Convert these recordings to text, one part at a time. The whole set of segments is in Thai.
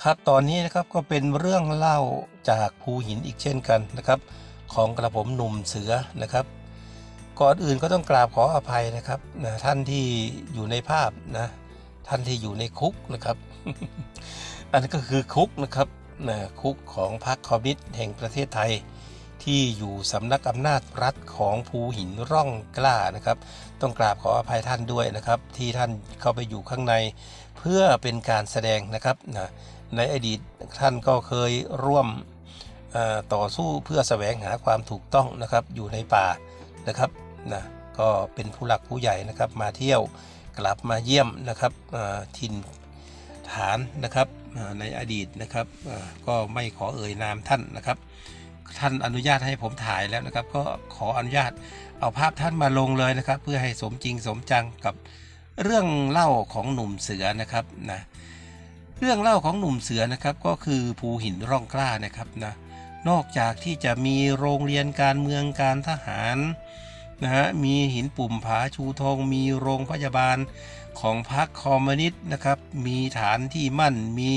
ครับตอนนี้นะครับก็เป็นเรื่องเล่าจากภูหินอีกเช่นกันนะครับ ของกระผมหนุ่มเสือนะครับ ก่อนอื่นก็ต้องกราบขออภัยนะครับนะท่านที่อยู่ในภาพนะท่านที่อยู่ในคุกนะครับ อันนั้นก็คือคุกนะครับนะคุกของพรรคคอมมิวนิสต์แห่งประเทศไทย ที่อยู่สำนักอำนาจรัฐของภูหินร่องกล้านะครับ ต้องกราบขออภัยท่านด้วยนะครับ ที่ท่านเข้าไปอยู่ข้างใน เพื่อเป็นการแสดงนะครับนะ ในอดีตท่านก็เคยร่วมต่อสู้เพื่อแสวงหาความถูกต้องนะครับอยู่ในป่านะครับนะก็เป็นผู้หลักผู้ใหญ่นะครับมาเที่ยวกลับมาเยี่ยมนะครับถิ่นฐานนะครับในอดีตนะครับก็ไม่ขอเอ่ยนามท่านนะครับ ท่านอนุญาตให้ผมถ่ายแล้วนะครับ ก็ขออนุญาตเอาภาพท่านมาลงเลยนะครับ เพื่อให้สมจริงสมจังกับเรื่องเล่าของหนุ่มเสือนะครับนะ เรื่องเล่าของหนุ่มเสือนะครับก็คือภูหินร่องกล้านะครับนะนอกจากที่จะมีโรงเรียนการเมืองการทหารนะฮะมีหินปุ่มผาชูธงมีโรงพยาบาลของพรรคคอมมิวนิสต์นะครับ มีฐานที่มั่นมี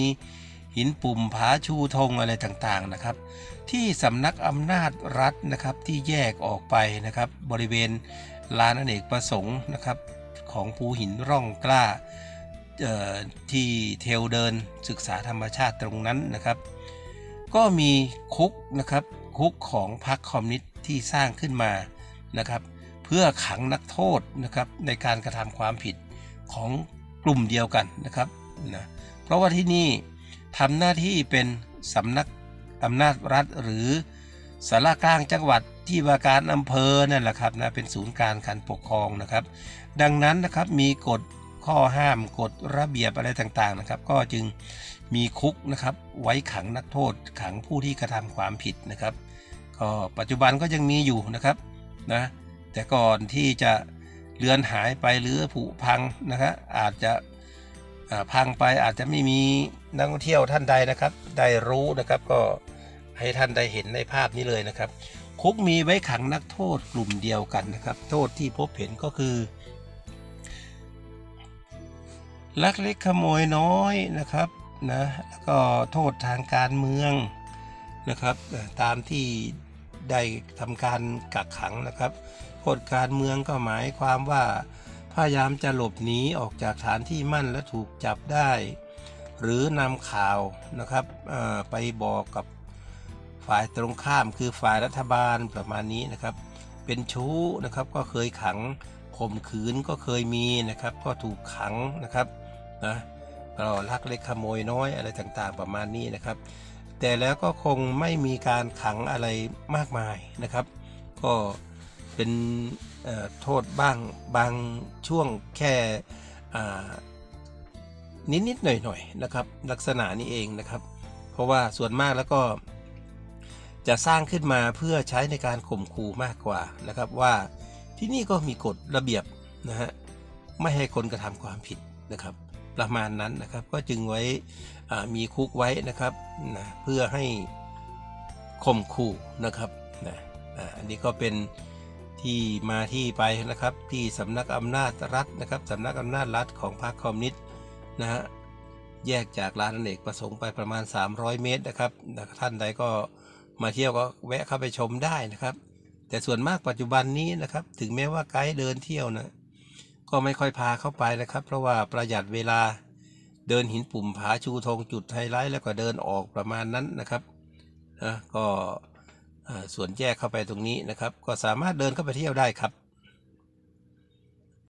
หินปุ่มผาชูธงอะไรต่างๆนะครับ ที่สำนักอำนาจรัฐนะครับที่แยกออกไปนะครับ บริเวณลานอเนกประสงค์นะครับของภูหินร่องกล้า ที่เทลเดินศึกษาธรรมชาติตรงนั้นนะครับ ก็มีคุกนะครับคุกของพรรคคอมมิวนิสต์ที่สร้างขึ้นมานะครับ เพื่อขังนักโทษนะครับในการกระทำความผิดของกลุ่มเดียวกันนะครับนะเพราะว่าที่นี่ทำหน้าที่เป็นสำนักอำนาจรัฐหรือสารกลางจังหวัดที่ว่าการอำเภอนั่นแหละครับนะเป็นศูนย์การการปกครองนะครับ ดังนั้นนะครับมีกฎ ข้อห้ามกฎระเบียบอะไรต่างๆนะครับ ก็จึงมีคุกนะครับไว้ขังนักโทษขังผู้ที่กระทำความผิดนะครับ ก็ปัจจุบันก็ยังมีอยู่นะครับนะแต่ก่อนที่จะเลือนหายไปหรือผุพังนะครับอาจจะพังไปอาจจะไม่มีนักท่องเที่ยวท่านใดนะครับ ได้รู้นะครับก็ให้ท่านได้เห็นในภาพนี้เลยนะครับ คุกมีไว้ขังนักโทษกลุ่มเดียวกันนะครับ โทษที่พบเห็นก็คือ ลักเล็กขโมยน้อยนะครับนะแล้วก็โทษทางการเมืองนะครับตามที่ได้ทำการกักขังนะครับโทษการเมืองก็หมายความว่าพยายามจะหลบหนีออกจากฐานที่มั่นและถูกจับได้ หรือนำข่าวนะครับไปบอกกับฝ่ายตรงข้ามคือฝ่ายรัฐบาลประมาณนี้นะครับ เป็นชู้นะครับก็เคยขังข่มขืนก็เคยมีนะครับ ก็ถูกขังนะครับ นะก็ลักเล็กขโมยน้อยอะไรต่างๆประมาณนี้นะครับ แต่แล้วก็คงไม่มีการขังอะไรมากมายนะครับ ก็เป็นโทษบ้างบางช่วงแค่นิดๆหน่อยๆนะครับ ลักษณะนี้เองนะครับ เพราะว่าส่วนมากแล้วก็ จะสร้างขึ้นมาเพื่อใช้ในการข่มขู่มากกว่านะครับว่าที่นี่ก็มีกฎระเบียบนะฮะไม่ให้คนกระทำความผิดนะครับ ประมาณนั้นนะครับ ก็จึงไว้มีคุกไว้นะครับนะเพื่อให้ข่มขู่นะครับนะอันนี้ก็เป็นที่มาที่ไปนะครับที่สำนักอำนาจรัฐนะครับสำนักอำนาจรัฐของพรรคคอมมิวนิสต์นะฮะแยกจากลานอเนกประสงค์ไปประมาณ 300 เมตรนะครับท่านใดก็มาเที่ยวก็แวะเข้าไปชมได้นะครับ แต่ส่วนมากปัจจุบันนี้นะครับ ถึงแม้ว่าไกด์เดินเที่ยวนะ ก็ไม่ค่อยพาเข้าไปนะครับ เพราะว่าประหยัดเวลาเดินหินปุ่มผาชูธงจุดไฮไลท์แล้วก็เดินออกประมาณนั้นนะครับนะก็ส่วนแยกเข้าไปตรงนี้นะครับ ก็สามารถเดินเข้าไปเที่ยวได้ครับ